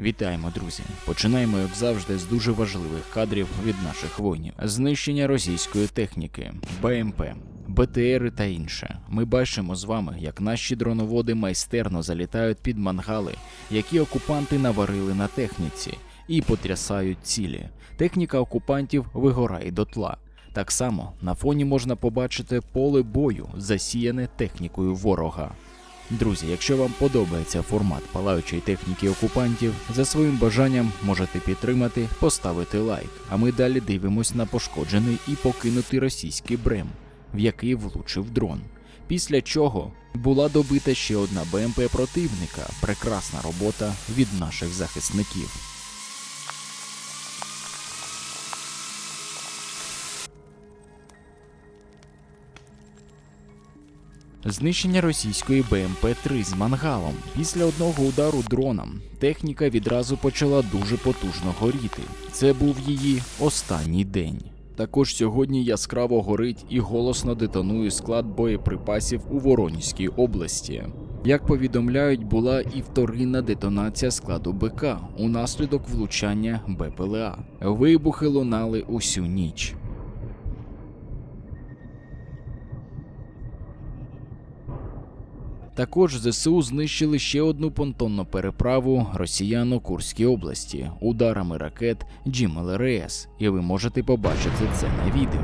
Вітаємо, друзі! Починаємо, як завжди, з дуже важливих кадрів від наших воїнів: знищення російської техніки, БМП, БТРи та інше. Ми бачимо з вами, як наші дроноводи майстерно залітають під мангали, які окупанти наварили на техніці, і потрясають цілі. Техніка окупантів вигорає дотла. Так само на фоні можна побачити поле бою, засіяне технікою ворога. Друзі, якщо вам подобається формат палаючої техніки окупантів, за своїм бажанням можете підтримати, поставити лайк. А ми далі дивимось на пошкоджений і покинутий російський брем, в який влучив дрон. Після чого була добита ще одна БМП противника. Прекрасна робота від наших захисників. Знищення російської БМП-3 з мангалом. Після одного удару дроном техніка відразу почала дуже потужно горіти. Це був її останній день. Також сьогодні яскраво горить і голосно детонує склад боєприпасів у Воронізькій області. Як повідомляють, була і вторинна детонація складу БК унаслідок влучання БПЛА. Вибухи лунали усю ніч. Також ЗСУ знищили ще одну понтонну переправу росіян у Курській області ударами ракет GMLRS, і ви можете побачити це на відео.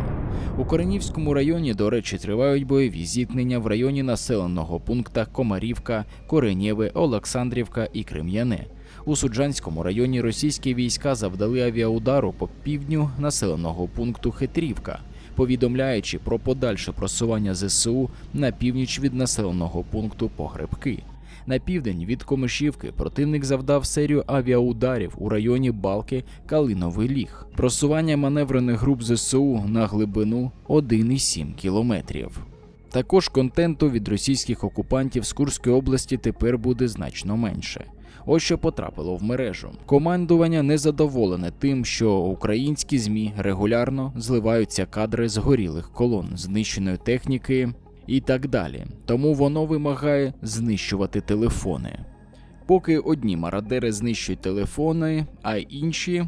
У Коренівському районі, до речі, тривають бойові зіткнення в районі населеного пункта Комарівка, Коренєве, Олександрівка і Крем'яне. У Суджанському районі російські війська завдали авіаудару по півдню населеного пункту Хитрівка повідомляючи про подальше просування ЗСУ на північ від населеного пункту Погребки. На південь від Комишівки противник завдав серію авіаударів у районі Балки Калиновий Ліг. Просування маневрених груп ЗСУ на глибину 1,7 кілометрів. Також контенту від російських окупантів з Курської області тепер буде значно менше. Ось що потрапило в мережу. Командування незадоволене тим, що українські змі регулярно зливаються кадри згорілих колон, знищеної техніки і так далі. Тому воно вимагає знищувати телефони. Поки одні марадери знищують телефони, а інші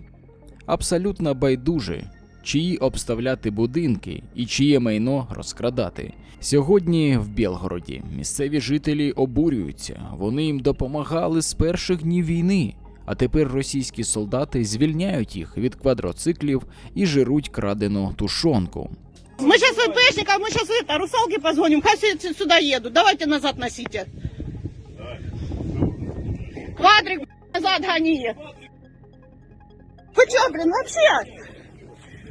абсолютно байдужі, чиї обставляти будинки і чиє майно розкрадати. Сьогодні в Білгороді місцеві жителі обурюються. Вони їм допомагали з перших днів війни. А тепер російські солдати звільняють їх від квадроциклів і жируть крадену тушонку. Мы сейчас ФБшников, мы сейчас это, русалки позвоним, хай все с- сюда едут. Давайте назад носите. Квадрик б***ь, назад гони. Вы что, блин, вообще?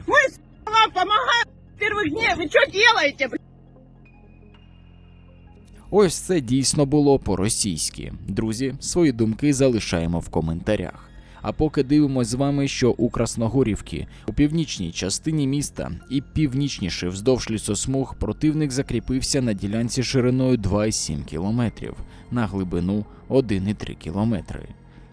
Мы с- вам помогаем с первых дней. Вы что делаете, блин? Ось це дійсно було по-російськи. Друзі, свої думки залишаємо в коментарях. А поки дивимось з вами, що у Красногорівці, у північній частині міста і північніше вздовж лісосмуг противник закріпився на ділянці шириною 2,7 км на глибину 1,3 км.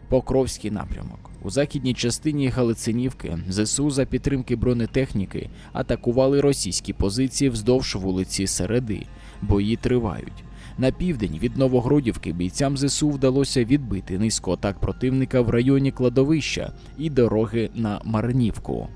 Покровський напрямок. У західній частині Галицинівки ЗСУ за підтримки бронетехніки атакували російські позиції вздовж вулиці Середи. Бої тривають. На південь від Новогродівки бійцям ЗСУ вдалося відбити низку атак противника в районі кладовища і дороги на Марнівку.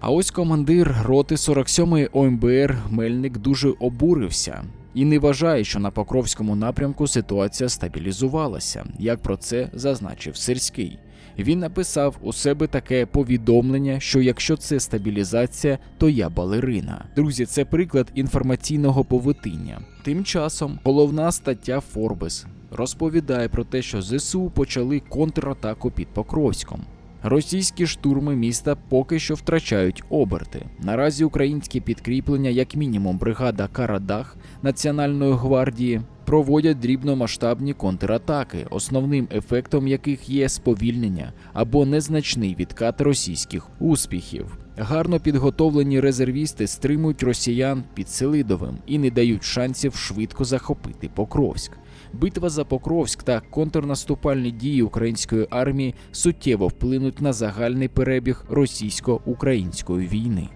А ось командир роти 47-ї ОМБР Мельник дуже обурився і не вважає, що на Покровському напрямку ситуація стабілізувалася, як про це зазначив Сирський. Він написав у себе таке повідомлення, що якщо це стабілізація, то я балерина. Друзі, це приклад інформаційного повитиння. Тим часом головна стаття Forbes розповідає про те, що ЗСУ почали контратаку під Покровськом. Російські штурми міста поки що втрачають оберти. Наразі українські підкріплення, як мінімум, бригада Карадах Національної гвардії, проводять дрібномасштабні контратаки, основним ефектом яких є сповільнення або незначний відкат російських успіхів. Гарно підготовлені резервісти стримують росіян під Селидовим і не дають шансів швидко захопити Покровськ. Битва за Покровськ та контрнаступальні дії української армії суттєво вплинуть на загальний перебіг російсько-української війни.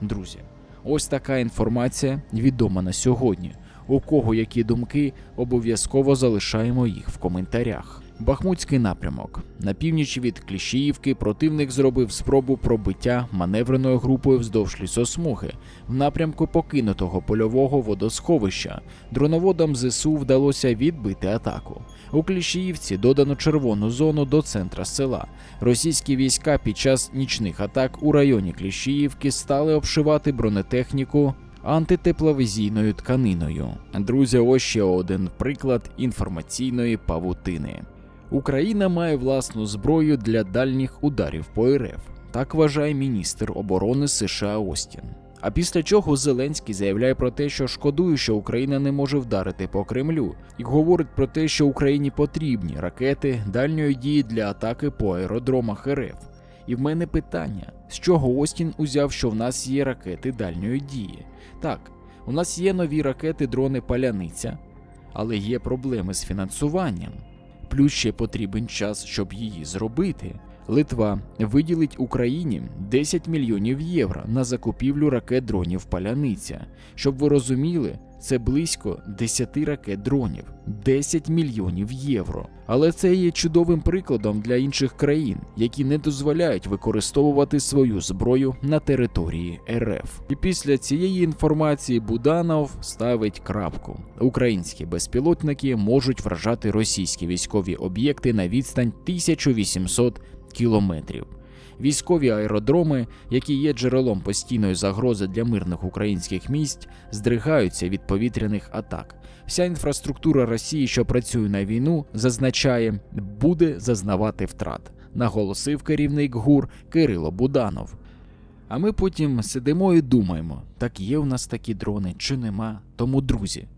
Друзі, ось така інформація відома на сьогодні. У кого які думки, обов'язково залишаємо їх в коментарях. Бахмутський напрямок. На північ від Кліщіївки противник зробив спробу пробиття маневреною групою вздовж лісосмуги в напрямку покинутого польового водосховища. Дроноводам ЗСУ вдалося відбити атаку. У Кліщіївці додано червону зону до центра села. Російські війська під час нічних атак у районі Кліщіївки стали обшивати бронетехніку антитепловізійною тканиною. Друзі, ось ще один приклад інформаційної павутини. Україна має власну зброю для дальніх ударів по РФ. Так вважає міністр оборони США Остін. А після чого Зеленський заявляє про те, що шкодує, що Україна не може вдарити по Кремлю, і говорить про те, що Україні потрібні ракети дальньої дії для атаки по аеродромах РФ. І в мене питання: з чого Остін узяв, що в нас є ракети дальньої дії? Так, у нас є нові ракети дрони Паляниця, але є проблеми з фінансуванням. Плюс ще потрібен час, щоб її зробити. Литва виділить Україні 10 мільйонів євро на закупівлю ракет дронів Паляниця. Щоб ви розуміли, це близько 10 ракет дронів, 10 мільйонів євро. Але це є чудовим прикладом для інших країн, які не дозволяють використовувати свою зброю на території РФ. І після цієї інформації Буданов ставить крапку: українські безпілотники можуть вражати російські військові об'єкти на відстань 1800 кілометрів. Військові аеродроми, які є джерелом постійної загрози для мирних українських місць, здригаються від повітряних атак. Вся інфраструктура Росії, що працює на війну, зазначає, буде зазнавати втрат, наголосив керівник ГУР Кирило Буданов. А ми потім сидимо і думаємо, так є у нас такі дрони чи нема. Тому, друзі,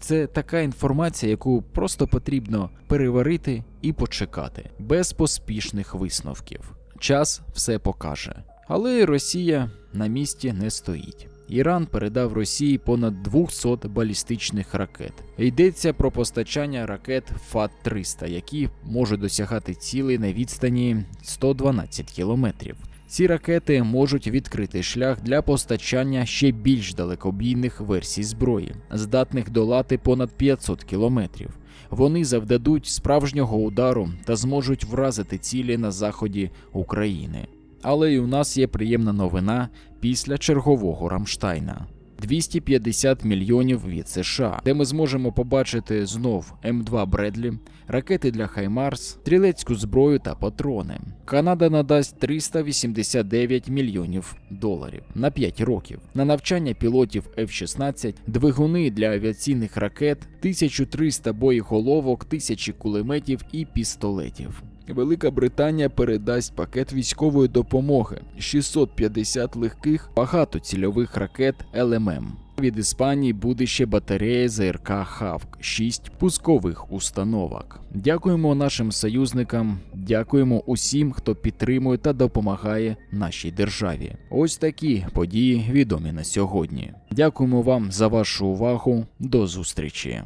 це така інформація, яку просто потрібно переварити і почекати, без поспішних висновків. Час все покаже. Але Росія на місці не стоїть. Іран передав Росії понад 200 балістичних ракет. Йдеться про постачання ракет ФАТ-300, які можуть досягати цілей на відстані 112 кілометрів. Ці ракети можуть відкрити шлях для постачання ще більш далекобійних версій зброї, здатних долати понад 500 кілометрів. Вони завдадуть справжнього удару та зможуть вразити цілі на заході України. Але і у нас є приємна новина після чергового Рамштайна. 250 мільйонів від США, де ми зможемо побачити знов М2 Бредлі, ракети для Хаймарс, стрілецьку зброю та патрони. Канада надасть 389 мільйонів доларів на 5 років на навчання пілотів F-16, двигуни для авіаційних ракет, 1300 боєголовок, тисячі кулеметів і пістолетів. Велика Британія передасть пакет військової допомоги 650 легких багатоцільових ракет ЛММ. Від Іспанії буде ще батарея ЗРК Хавк, 6 пускових установок. Дякуємо нашим союзникам, дякуємо усім, хто підтримує та допомагає нашій державі. Ось такі події відомі на сьогодні. Дякуємо вам за вашу увагу. До зустрічі.